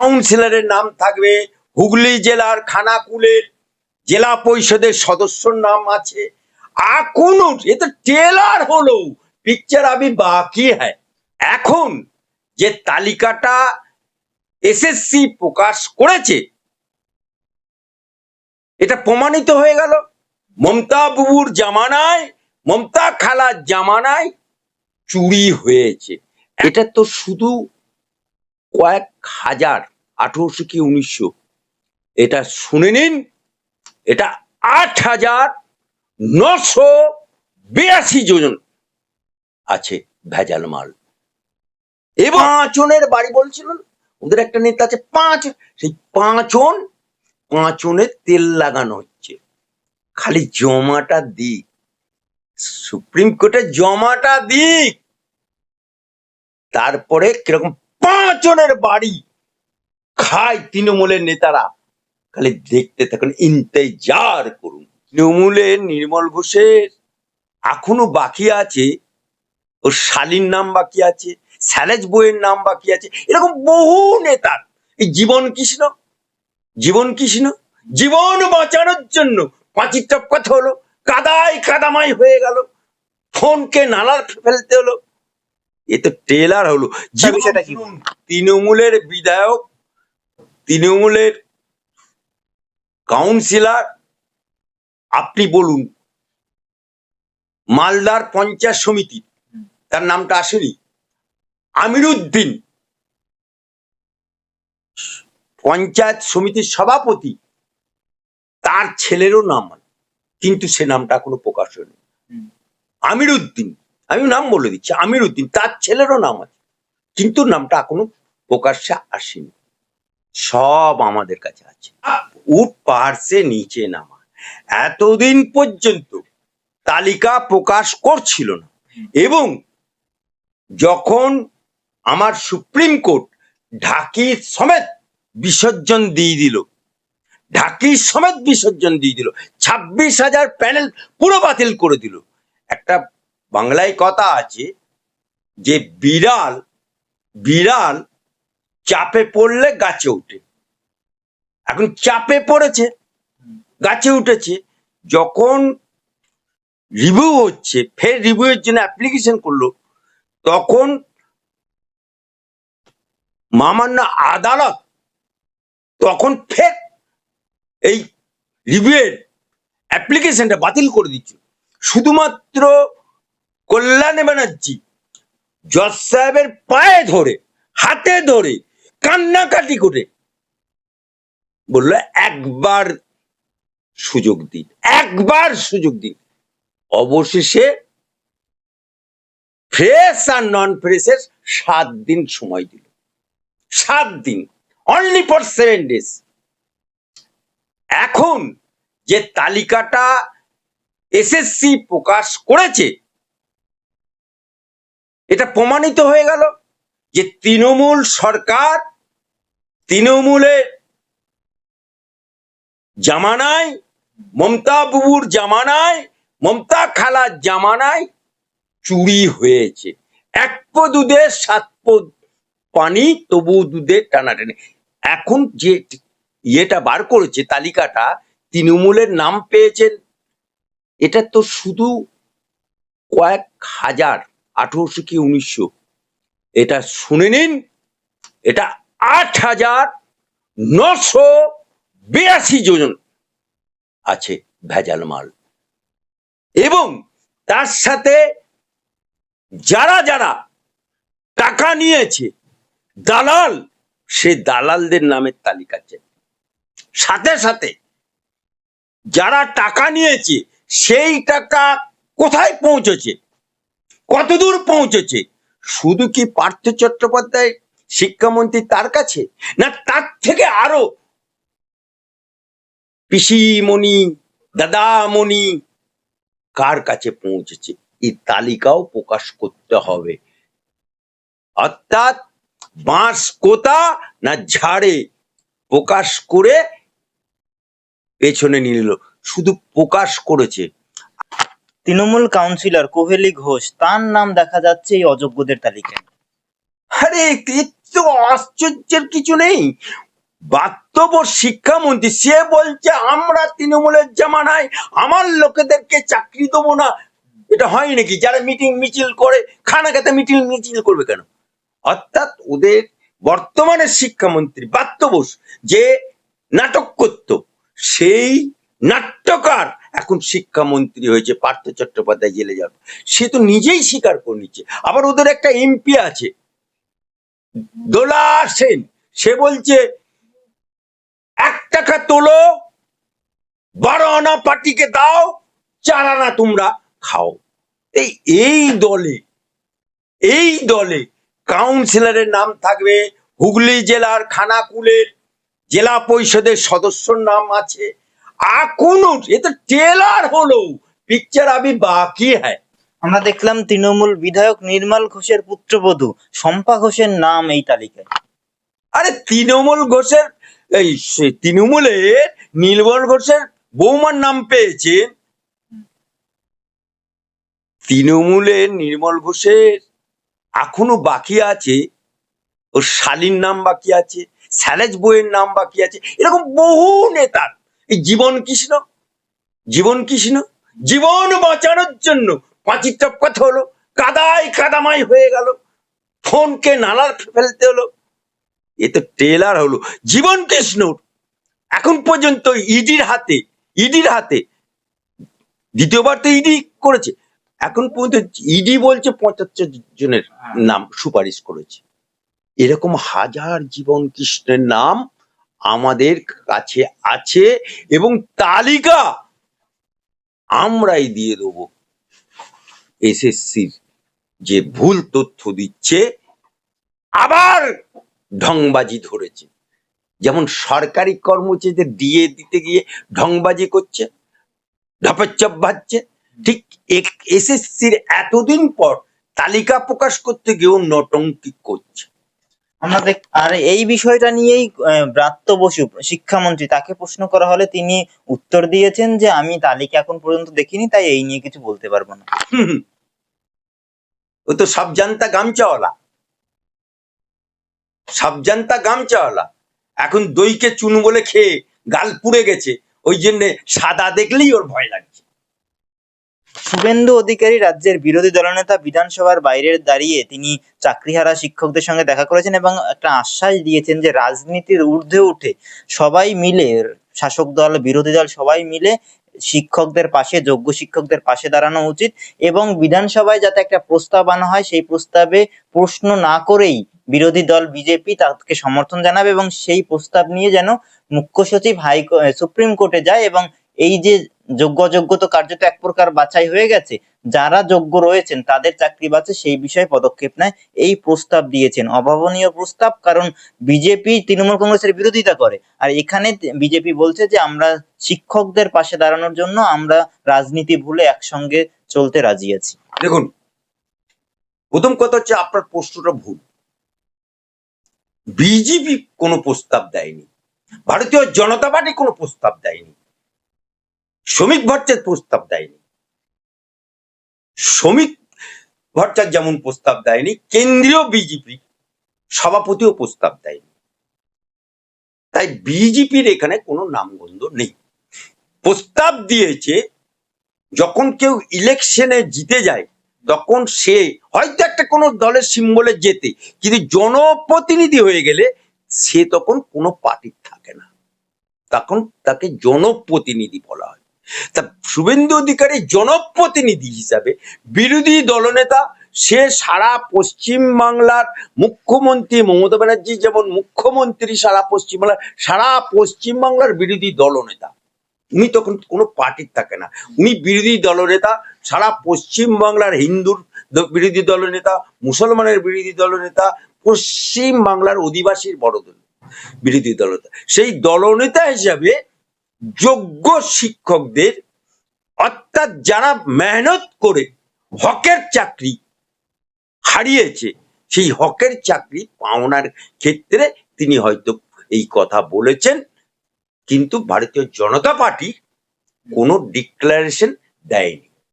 কাউন্সিলরের নাম থাকবে। হুগলি জেলার খানাকুলের জেলা পরিষদের সদস্যর নাম আছে। এ তো টেলার হলো। পিকচার আমি বাকি হ্যাঁ এখন যে তালিকাটা এসএসসি প্রকাশ করেছে, এটা প্রমাণিত হয়ে গেল। মমতা বুবুর জামানায়, মমতা খালার জামানায় চুরি হয়েছে। এটা তো শুধু কয়েক হাজার আঠারোশো কি উনিশশো? এটা শুনে নিন, এটা আট হাজার নশো বিরাশি জন আছে ভেজাল মাল। এবং পাঁচনের বাড়ি বলছিলেন, ওদের একটা নেতা আছে, পাঁচ, সেই পাঁচন পাঁচনের তেল লাগানো হচ্ছে। খালি জমাটা দিক, সুপ্রিম কোর্টে জমাটা দিক। তারপরে কীরকম পাঁচনের বাড়ি খায় তৃণমূলের নেতারা। খালি দেখতে থাকুন, ইন্তেজার করুন। তৃণমূলের নির্মল ঘোষের এখনও বাকি আছে, ওর শালীর নাম বাকি আছে, স্যালেজ বইয়ের নাম বাকি আছে, এরকম বহু নেতার এই জীবন কৃষ্ণ জীবন কৃষ্ণ, জীবন বাঁচানোর জন্য পাঁচির কথা হলো কাদায় কাদামাই হয়ে গেল, ফোনকে নালার ফেলতে হলো এ তো টেলার হলো বিষয়টা কি? তৃণমূলের বিধায়ক তৃণমূলের কাউন্সিলর আপনি বলুন মালদার পঞ্চায়েত সমিতি তার নামটা আসেনি আমিরুদ্দিন পঞ্চায়েত সমিতির সভাপতি তার ছেলেরও নাম কিন্তু সে নামটা এখনও প্রকাশ হয়নি। আমিরুদ্দিন আমি নাম বলে দিচ্ছি আমির উদ্দিন তার ছেলেরও নাম আছে। কিন্তু নামটা এখনও প্রকাশ্যে আসেনি। সব আমাদের কাছে আছে। উঠ পাহাড় সে নিচে নামা। এতদিন পর্যন্ত তালিকা প্রকাশ করছিল না। এবং যখন আমার সুপ্রিম কোর্ট ঢাকি সমেত বিসর্জন দিয়ে দিল, ঢাকি সমেত বিসর্জন দিয়ে দিল, ছাব্বিশ হাজার প্যানেল পুরো বাতিল করে দিল। একটা বাংলায় কথা আছে যে বিড়াল বিড়াল চাপে পড়লে গাছে উঠে। এখন চাপে পড়েছে, গাছে উঠেছে, যখন রিভিউ হচ্ছে, ফের রিভিউয়ের জন্য অ্যাপ্লিকেশন করল, তখন মামান্য আদালত তখন ফের এই রিভিউয়ের অ্যাপ্লিকেশনটা বাতিল করে দিচ্ছে। শুধুমাত্র কল্যাণ ব্যানার্জি, জজ সাহেবের পায়ে ধরে, হাতে ধরে, কান্নাকাটি করে বলল, একবার সুযোগ দিন, একবার সুযোগ দিন। অবশেষে ফ্রেশ আর নন ফ্রেশের সাত দিন সময় দিল। সাত দিন অনলি ফর সেভেন ডেজ এখন যে তালিকাটা এসএসসি প্রকাশ করেছে এটা প্রমাণিত হয়ে গেল যে তৃণমূল সরকার তৃণমূলের জামানায়, মমতা বুবুর জামানায়, মমতা খালার জামানায় চুরি হয়েছে। এক পো দুধে পানি, তবু দুধে টানাটানি। এখন যে ইয়েটা বার করেছে, তালিকাটা, তৃণমূলের নাম পেয়েছেন, এটা তো শুধু কয়েক হাজার আঠারোশো কি উনিশশো? এটা শুনে নিন, এটা আট হাজার নশো বিরাশি জন আছে ভেজাল মাল। এবং তার সাথে যারা যারা টাকা নিয়েছে, দালাল, সে দালালদের নামের তালিকা চাই সাথে সাথে যারা টাকা নিয়েছে, সেই টাকা কোথায় পৌঁছেছে? কতদূর পৌঁছেছে? শুধু কি পার্থ চট্টোপাধ্যায় শিক্ষামন্ত্রী তার কাছে, না তার থেকে আরও? পিসিমণি, দাদামণি কার কাছে পৌঁছেছে? এই তালিকাও প্রকাশ করতে হবে। অর্থাৎ বাঁশ কোতা না ঝাড়ে প্রকাশ করে পেছনে নিল। শুধু প্রকাশ করেছে। তৃণমূল কাউন্সিলর কোহেলি ঘোষ, তার নাম দেখা যাচ্ছে এই অযোগ্যদের তালিকায়। আরে তো আশ্চর্যের কিছু নেই। বাস্তব শিক্ষামন্ত্রী, সে বলছে, আমরা তৃণমূলের জামানায়, আমার লোকেদেরকে চাকরি দেবো না। এটা হয় নাকি? যারা মিটিং মিছিল করে খানা খেতে মিটিং মিছিল করবে কেন? অর্থাৎ ওদের বর্তমানের শিক্ষামন্ত্রী, বাত্য বোস, যে নাটক করত সেই নাট্যকার এখন শিক্ষামন্ত্রী হয়েছে, পার্থ চট্টোপাধ্যায় জেলে যাবে সে তো নিজেই স্বীকার করে নিচ্ছে। আবার ওদের একটা এমপি আছে দোলা সেন। সে বলছে, এক টাকা তোলো, বারো আনা পার্টিকে দাও, চার আনা তোমরা খাও। এই এই দলে এই দলে কাউন্সিলরের নাম থাকবে হুগলি জেলার খানাকুলের জেলা পরিষদের সদস্যর নাম আছে। এখনও এ তো টেলার হলো। পিকচার আবি বাকি হ্যায়। আমরা দেখলাম তৃণমূল বিধায়ক নির্মল ঘোষের পুত্রবধূ শম্পা ঘোষের নাম এই তালিকায়। আরে তৃণমূল ঘোষের এই তৃণমূলে নীলবল ঘোষের বৌমার নাম পেয়েছে। তৃণমূলে নির্মল ঘোষের এখনও বাকি আছে। ওর শালীর নাম বাকি আছে স্যালেজ বইয়ের নাম বাকি আছে। এরকম বহু নেতার। এই জীবন কৃষ্ণ জীবন কৃষ্ণ জীবন বাঁচানোর জন্য পাঁচির কথা হলো কাদায় কাদামাই হয়ে গেল ফোনকে নালার ফেলতে হলো এ তো ট্রেলার হলো জীবন কৃষ্ণর এখন পর্যন্ত ইডির হাতে ইডির হাতে দ্বিতীয়বার তো ইডি করেছে এখন পর্যন্ত ইডি বলছে পঁচাত্তর জনের নাম সুপারিশ করেছে। এরকম হাজার জীবন কৃষ্ণের নাম আমাদের কাছে আছে এবং তালিকা আমরাই দিয়ে দেবো। এসএসসির যে ভুল তথ্য দিচ্ছে, আবার ঢংবাজি ধরেছে। যেমন সরকারি কর্মচারীদের দিয়ে দিতে গিয়ে ঢংবাজি করছে ঢপচ্চপ ভাজছে ঠিক এসএসসির এতদিন পর তালিকা প্রকাশ করতে গিয়েও নটঙ্কি করছে। আমরা দেখ, আর এই বিষয়টা নিয়েই ব্রাত্য বসু, শিক্ষামন্ত্রী, তাকে প্রশ্ন করা হলে তিনি উত্তর দিয়েছেন যে, আমি তালিকা এখন পর্যন্ত দেখিনি, তাই এই নিয়ে কিছু বলতে পারব না। ও তো সব জানতা গামচাওয়ালা। সব জানতা গামচাওয়ালা। এখন দইকে চুন বলে খেয়ে গাল পুড়ে গেছে। ওই জন্যে সাদা দেখলেই ওর ভয় লাগছে। শুভেন্দু অধিকারী রাজ্যের বিরোধী দলনেতা বিধানসভার বাইরে দাঁড়িয়ে তিনি চাকরিহারা শিক্ষকদের সঙ্গে দেখা করেছেন এবং একটা আশ্বাস দিয়েছেন যে রাজনীতির ঊর্ধ্বে উঠে সবাই মিলে, শাসক দল, বিরোধী দল সবাই মিলে শিক্ষকদের পাশে, যোগ্য শিক্ষকদের পাশে দাঁড়ানো উচিত এবং বিধানসভায় যাতে একটা প্রস্তাব আনা হয়, সেই প্রস্তাবে প্রশ্ন না করেই বিরোধী দল বিজেপি তাকে সমর্থন জানাবে এবং সেই প্রস্তাব নিয়ে যেন মুখ্য সচিব হাই সুপ্রিম কোর্টে যায় এবং এই যে যোগ্য অযোগ্য তো কার্যত এক প্রকার বাছাই হয়ে গেছে। যারা যোগ্য রয়েছেন, তাদের চাকরি বাঁচে সেই বিষয়ে পদক্ষেপ নেয়, এই প্রস্তাব দিয়েছেন। অভাবনীয় প্রস্তাব, কারণ বিজেপি তৃণমূল কংগ্রেসের বিরোধিতা করে। আর এখানে বিজেপি বলছে যে, আমরা শিক্ষকদের পাশে দাঁড়ানোর জন্য আমরা রাজনীতি ভুলে একসঙ্গে চলতে রাজি আছি। দেখুন, প্রথম কথা হচ্ছে আপনার প্রশ্নটা ভুল। বিজেপি কোনো প্রস্তাব দেয়নি। ভারতীয় জনতা পার্টি কোনো প্রস্তাব দেয়নি। শ্রমিক ভট্টাচার্য প্রস্তাব দেয়নি। শ্রমিক ভট্টাচার্য যেমন প্রস্তাব দেয়নি, কেন্দ্রীয় বিজেপি সভাপতিও প্রস্তাব দেয়নি। তাই বিজেপির এখানে কোনো নামগন্ধ নেই। প্রস্তাব দিয়েছে, যখন কেউ ইলেকশনে জিতে যায়, তখন সে হয়তো একটা কোনো দলের সিম্বলে যেতে কিন্তু জনপ্রতিনিধি হয়ে গেলে সে তখন কোনো পার্টির থাকে না। তখন তাকে জনপ্রতিনিধি বলা হয়। তা শুভেন্দু অধিকারী জনপ্রতিনিধি হিসাবে বিরোধী দলনেতা, সে সারা পশ্চিম বাংলার মুখ্যমন্ত্রী মমতা ব্যানার্জি যেমন মুখ্যমন্ত্রী সারা পশ্চিম বাংলার, সারা পশ্চিম বাংলার বিরোধী দলনেতা। উনি তখন কোনো পার্টির থাকে না। উনি বিরোধী দলনেতা, সারা পশ্চিম বাংলার হিন্দুর বিরোধী দলনেতা, মুসলমানের বিরোধী দলনেতা, পশ্চিম বাংলার অধিবাসীর বড় দল, বিরোধী দলনেতা। সেই দলনেতা হিসাবে যোগ্য শিক্ষকদের, অর্থাৎ যারা মেহনত করে হকের চাকরি হারিয়েছে, সেই হকের চাকরি পাওনার ক্ষেত্রে তিনি হয়তো এই কথা বলেছেন। কিন্তু ভারতীয় জনতা পার্টি কোনো ডিক্লারেশন দেয়নি।